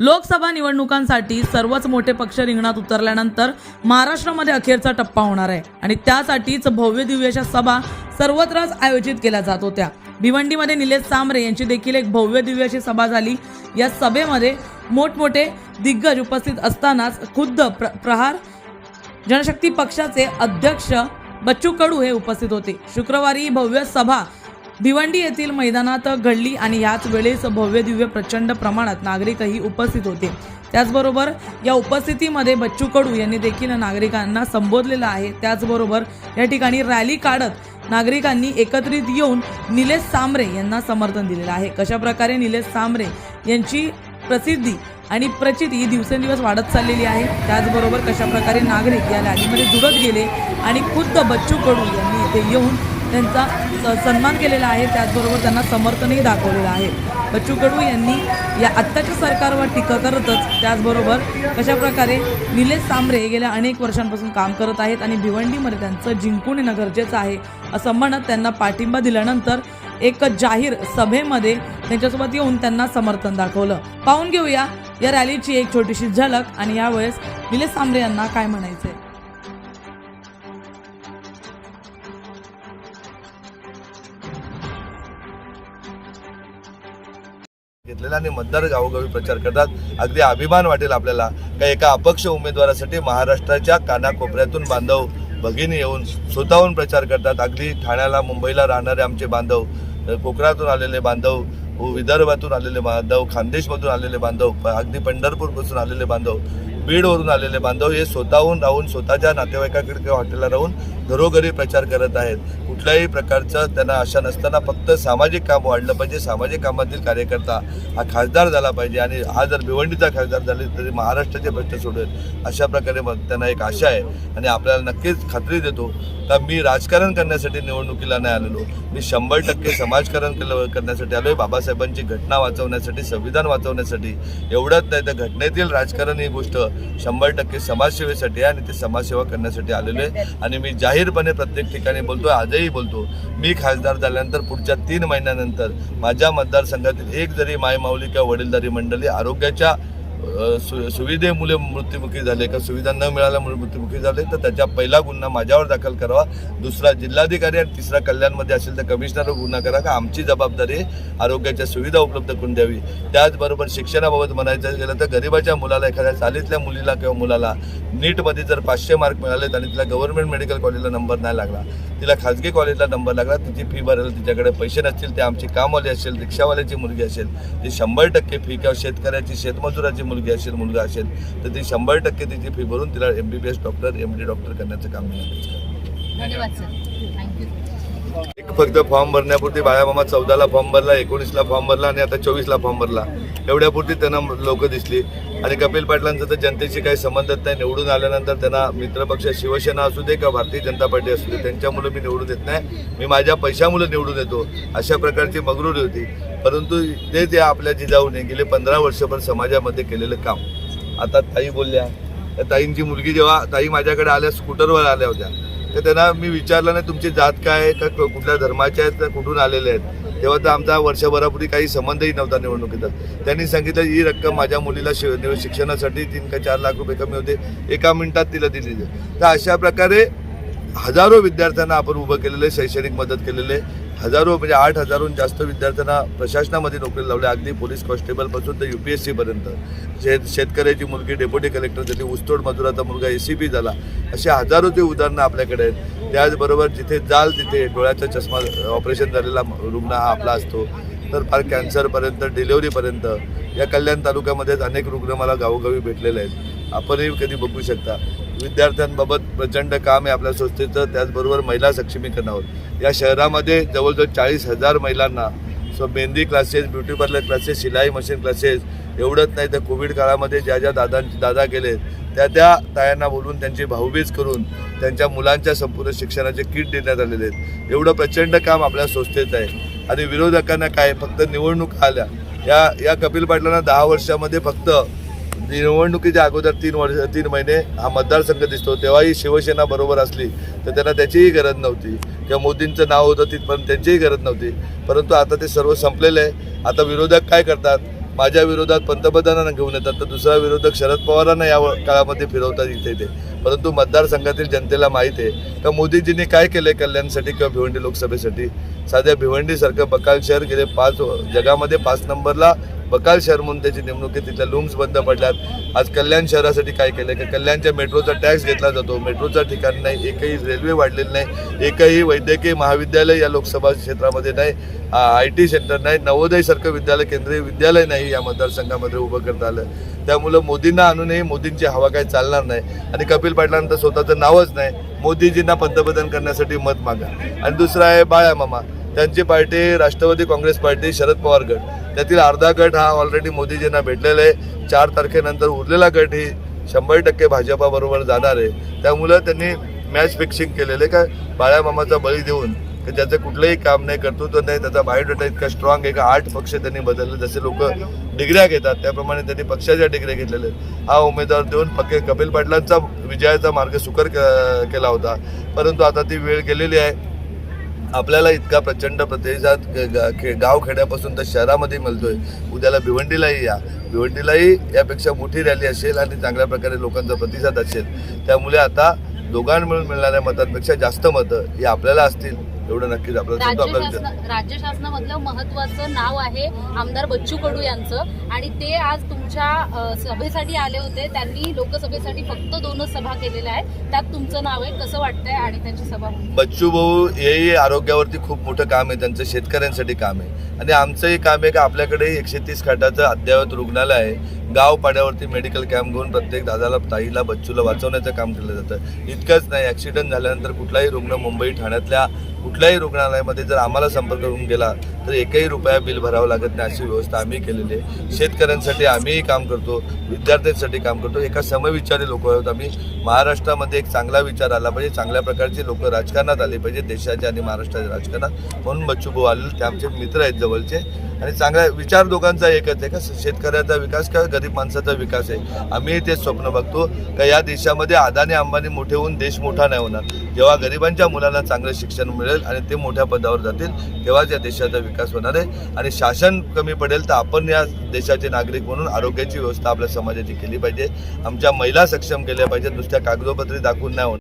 लोकसभा निवडणुकांसाठी सर्वच मोठे पक्ष रिंगणात उतरल्यानंतर महाराष्ट्रामध्ये अखेरचा टप्पा होणार आहे. आणि त्यासाठीच भव्य दिव्याच्या सभा सर्वत्रच आयोजित केल्या जात होत्या. भिवंडीमध्ये निलेश सांबरे यांची देखील एक भव्य दिव्याची सभा झाली. या सभेमध्ये मोठमोठे दिग्गज उपस्थित असतानाच खुद्द प्र प्रहार जनशक्ती पक्षाचे अध्यक्ष बच्चू कडू हे उपस्थित होते. शुक्रवारी भव्य सभा भिवंडी येथील मैदानात घडली आणि याच वेळेस भव्य दिव्य प्रचंड प्रमाणात नागरिकही उपस्थित होते. त्याचबरोबर या उपस्थितीमध्ये बच्चू कडू यांनी देखील नागरिकांना संबोधलेलं आहे. त्याचबरोबर या ठिकाणी रॅली काढत नागरिकांनी एकत्रित येऊन निलेश सांबरे यांना समर्थन दिलेलं आहे. कशाप्रकारे निलेश सांबरे यांची प्रसिद्धी आणि प्रचिती ही दिवसेंदिवस वाढत चाललेली आहे. त्याचबरोबर कशाप्रकारे नागरिक या रॅलीमध्ये जुळत गेले आणि खुद्द बच्चू कडू यांनी इथे येऊन त्यांचा स- सन्मान केलेला आहे. त्याचबरोबर त्यांना समर्थनही दाखवलेलं आहे. बच्चू कडू यांनी या आत्ताच्या सरकारवर टीका करतच त्याचबरोबर कशाप्रकारे निलेश सांबरे गेल्या अनेक वर्षांपासून काम करत आहेत आणि भिवंडीमध्ये त्यांचं जिंकून येणं गरजेचं आहे असं म्हणत त्यांना पाठिंबा दिल्यानंतर एक जाहीर सभेमध्ये त्यांच्यासोबत येऊन त्यांना समर्थन दाखवलं. पाहून घेऊया या रॅलीची एक छोटीशी झलक आणि यावेळेस निलेश सांबरे यांना काय म्हणायचं घेतलेला आणि मतदार गावोगावी प्रचार करतात. अगदी अभिमान वाटेल आपल्याला का एका अपक्ष उमेदवारासाठी महाराष्ट्राच्या कानाकोपऱ्यातून बांधव भगिनी येऊन स्वतःहून प्रचार करतात. अगदी ठाण्याला मुंबईला राहणारे आमचे बांधव कोकणातून आलेले बांधव विदर्भातून आलेले बांधव खानदेशमधून आलेले बांधव अगदी पंढरपूरपासून आलेले बांधव बीडवरून आलेले बांधव हे स्वतःहून राहून स्वतःच्या नातेवाईकाकडे किंवा हॉटेलला राहून घरोघरी प्रचार करत आहेत. कुठल्याही प्रकारचं त्यांना आशा नसताना फक्त सामाजिक काम वाढलं पाहिजे सामाजिक कामातील कार्यकर्ता हा खासदार झाला पाहिजे आणि हा जर भिवंडीचा खासदार झाले तरी महाराष्ट्राचे प्रश्न सोडेल अशा प्रकारे मग त्यांना एक आशा आहे आणि आपल्याला नक्कीच खात्री देतो तर मी राजकारण करण्यासाठी निवडणुकीला नाही आलेलो. मी शंभर टक्के समाजकारण केलं करण्यासाठी आहे बाबासाहेबांची घटना वाचवण्यासाठी संविधान वाचवण्यासाठी. एवढंच नाही तर घटनेतील राजकारण ही गोष्ट शंभर टक्के समाजसेवेसाठी आहे आणि ते समाजसेवा करण्यासाठी आलेलो आहे. आणि मी जाहीरपणे प्रत्येक ठिकाणी बोलतो आजही बोलतो. मी खासदार झाल्यानंतर पुढच्या तीन महिन्यानंतर माझ्या मतदारसंघातील एक जरी मायमाऊली किंवा वडीलधारी मंडळी आरोग्याच्या सु सुविधेमुळे मृत्युमुखी झाले का सुविधा न मिळाल्यामुळे मृत्युमुखी झाले तर त्याचा पहिला गुन्हा माझ्यावर दाखल करावा. दुसरा जिल्हाधिकारी आणि तिसरा कल्याणमध्ये असेल तर कमिशनरवर गुन्हा करा का आमची जबाबदारी आरोग्याच्या सुविधा उपलब्ध करून द्यावी. त्याचबरोबर शिक्षणाबाबत म्हणायचं गेलं तर गरिबाच्या मुलाला एखाद्या चालीतल्या मुलीला किंवा मुलाला नीटमध्ये जर पाचशे मार्क मिळालेत आणि तिला गव्हर्नमेंट मेडिकल कॉलेजला नंबर नाही लागला तिला खाजगी कॉलेजला नंबर लागला तिची फी भरायला तिच्याकडे पैसे नसतील ते आमची कामवाली असेल रिक्षावाल्याची मुलगी असेल ती शंभर टक्के फी किंवा शेतकऱ्याची शेतमजुराची मुलगी असेल मुलगा असेल तर ती शंभर टक्के तिची फी भरून तिला M B B S doctor M D doctor करण्याचं काम मी धन्यवाद सर. थँक्यू एक फक्त फॉर्म भरण्यापुरती बाळामामा चौदाला फॉर्म भरला एकोणीसला फॉर्म भरला आणि आता चोवीसला फॉर्म भरला. एवढ्यापुरती त्यांना लोक दिसली. आणि कपिल पाटलांचा तर जनतेशी काही संबंधच नाही. निवडून आल्यानंतर त्यांना मित्रपक्ष शिवसेना असू दे का भारतीय जनता पार्टी असू दे त्यांच्यामुळे मी निवडून येत नाही. मी माझ्या पैशामुळे निवडून येतो अशा प्रकारची मगरूरी होती. परंतु ते त्या आपल्या जिजाऊने गेले पंधरा वर्षभर समाजामध्ये केलेलं काम. आता ताई बोलल्या ताईंची मुलगी जेव्हा ताई माझ्याकडे आल्या स्कूटरवर आल्या होत्या. तर त्यांना मी विचारलं नाही तुमची जात काय आहे का कुठल्या धर्माच्या आहेत का कुठून आलेले आहेत? तेव्हा तर आमचा वर्षभरापूर्वी काही संबंधही नव्हता निवडणुकीचा त्यांनी सांगितलं ही रक्कम माझ्या मुलीला शि शिक्षणासाठी तीन का चार लाख रुपये कमी होते एका मिनिटात तिला दिली तर अशा प्रकारे हजारो विद्यार्थ्यांना आपण उभं केलेलं आहे शैक्षणिक मदत केलेले आहे. हजारो म्हणजे आठ हजारहून जास्त विद्यार्थ्यांना प्रशासनामध्ये नोकरी लावल्या अगदी पोलीस कॉन्स्टेबलपासून तर यू पी एस सीपर्यंत शेत शेतकऱ्याची मुलगी डेप्युटी कलेक्टर झाली ऊसतोड मजुराचा मुलगा ए सी पी झाला असे हजारो ते उदाहरणं आपल्याकडे आहेत. त्याचबरोबर जिथे जाल तिथे डोळ्याचा चष्मा ऑपरेशन झालेला रुग्ण हा आपला असतो. तर फार कॅन्सरपर्यंत डिलेवरीपर्यंत या कल्याण तालुक्यामध्येच अनेक रुग्ण मला गावोगावी भेटलेले आहेत. आपणही कधी बघू शकता. विद्यार्थ्यांबाबत प्रचंड काम आहे आपल्या संस्थेचं त्याचबरोबर महिला सक्षमीकरणावर. या शहरामध्ये जवळजवळ चाळीस हजार महिलांना so mehndi classes beauty parlour classes शिलाई मशीन क्लासेस एवढंच नाही तर कोविड काळामध्ये ज्या ज्या दादांचे दादा गेले त्या त्या तायांना बोलून त्यांची भाऊबीज करून त्यांच्या मुलांच्या संपूर्ण शिक्षणाचे किट देण्यात आलेले आहेत. एवढं प्रचंड काम आपल्या संस्थेत आहे. आणि विरोधकांना काय फक्त निवडणूक आल्या. या या कपिल पाटलांना दहा वर्षामध्ये फक्त निवडणुकीच्या अगोदर तीन वर्ष तीन महिने हा मतदारसंघ दिसतो तेव्हाही शिवसेना बरोबर असली तर त्यांना त्याचीही गरज नव्हती. किंवा मोदींचं नाव होतं तिथपर्यंत त्यांचीही गरज नव्हती. परंतु आता ते सर्व संपलेलं आहे. आता विरोधक काय करतात? माझ्या विरोधात पंतप्रधानांना घेऊन येतात तर दुसरा विरोधक शरद पवारांना या काळामध्ये फिरवतात इथे ते. परंतु मतदारसंघातील जनतेला माहीत आहे. का मोदीजींनी काय केलंय कल्याणसाठी किंवा भिवंडी लोकसभेसाठी? साध्या भिवंडीसारखं बकाल शहर गेले पाच जगामध्ये पाच नंबरला बकाल शहर म्हणून त्याची नेमणूक आहे. तिथल्या लूम्स बंद पडल्यात. आज कल्याण शहरासाठी काय केलं की कल्याणच्या मेट्रोचा टॅक्स घेतला जातो. मेट्रोचा ठिकाण नाही एकही रेल्वे वाढलेली नाही एकही वैद्यकीय महाविद्यालय या लोकसभा क्षेत्रामध्ये नाही आय टी सेंटर नाही नवोदयसारखं विद्यालय केंद्रीय विद्यालय नाही या मतदारसंघामध्ये उभं करता आलं. त्यामुळं मोदींना आणूनही मोदींची हवा काही चालणार नाही. आणि कपिल पाटलांचं स्वतःचं नावच नाही. मोदीजींना पंतप्रधान करण्यासाठी मत मागा. आणि दुसरं आहे बाळा मामा. त्यांची पार्टी राष्ट्रवादी काँग्रेस पार्टी शरद पवार गट. त्यातील अर्धा गट हा ऑलरेडी मोदीजींना भेटलेला आहे. चार तारखेनंतर उरलेला गट ही शंभर टक्के भाजपाबरोबर जाणार आहे. त्यामुळं त्यांनी मॅच फिक्सिंग केलेलं आहे. का बाळ्या मामाचा बळी देऊन की ज्याचं कुठलंही काम नाही कर्तृत्व नाही त्याचा बायोडेटा इतका स्ट्रॉंग आहे का आठ पक्ष त्यांनी बदलले. जसे लोक डिग्र्या घेतात त्याप्रमाणे त्यांनी पक्षाच्या डिग्र्या घेतलेल्या आहेत. हा उमेदवार देऊन पक्के कपिल पाटलांचा विजयाचा मार्ग सुकर क- केला होता. परंतु आता ती वेळ गेलेली आहे. आपल्याला इतका प्रचंड प्रतिसाद खे- गाव खेड्यापासून तर शहरामध्ये मिळतोय. उद्याला भिवंडीलाही या. भिवंडीलाही यापेक्षा मोठी रॅली असेल आणि चांगल्या प्रकारे लोकांचा प्रतिसाद असेल. त्यामुळे आता दोघांमिळून मिळणाऱ्या मतांपेक्षा जास्त मतं ही आपल्याला असतील. एवढं नक्कीच आपल्याला सांगतो राज्य शासनामधलं महत्वाचं नाव आहे आमदार बच्चू कडू यांचं. आणि ते आज तुमच्या सभेसाठी आले होते. त्यांनी लोकसभेसाठी फक्त दोनच सभा केलेल्या आहेत. त्यात तुमचं नाव आहे कसं वाटतंय आणि त्यांची सभा बच्चू भाऊ हेही आरोग्यावरती खूप मोठं काम आहे त्यांचं शेतकऱ्यांसाठी काम आहे. आणि आमचंही काम आहे का आपल्याकडे एकशे तीस खाटाचं अद्ययावत रुग्णालय आहे. गाव पाड्यावरती मेडिकल कॅम्प घेऊन प्रत्येक दादाला ताईला बच्चूला वाचवण्याचं काम केलं जातं. इतकंच नाही ॲक्सिडेंट झाल्यानंतर कुठलाही रुग्ण मुंबई ठाण्यातल्या कुठल्याही रुग्णालयामध्ये जर आम्हाला संपर्क करून गेला तर एकही रुपया बिल भरावं लागत नाही अशी व्यवस्था आम्ही केलेली आहे. शेतकऱ्यांसाठी आम्हीही काम करतो विद्यार्थ्यांसाठी काम करतो. एका समविचारी लोक आहोत आम्ही. महाराष्ट्रामध्ये एक चांगला विचार आला पाहिजे चांगल्या प्रकारचे लोक राजकारणात आले पाहिजे देशाच्या आणि महाराष्ट्राच्या राजकारणात. म्हणून बच्चू भाऊ आलेले ते आमचे मित्र आहेत जवळचे. आणि चांगला विचार दोघांचा एकच आहे का शेतकऱ्याचा विकास का गरीब माणसाचा विकास आहे? आम्ही ते स्वप्न बघतो का या देशामध्ये अदानी अंबानी मोठे होऊन देश मोठा नाही होणार. जेव्हा गरिबांच्या मुलांना चांगलं शिक्षण मिळेल आणि ते मोठ्या पदावर जातील तेव्हाच या देशाचा विकास होणार आहे. आणि शासन कमी पडेल तर आपण या देशाचे नागरिक म्हणून आरोग्याची व्यवस्था आपल्या समाजाची केली पाहिजे. आमच्या महिला सक्षम केल्या पाहिजेत. नुसत्या कागदोपत्री दाखवून नाही होणार.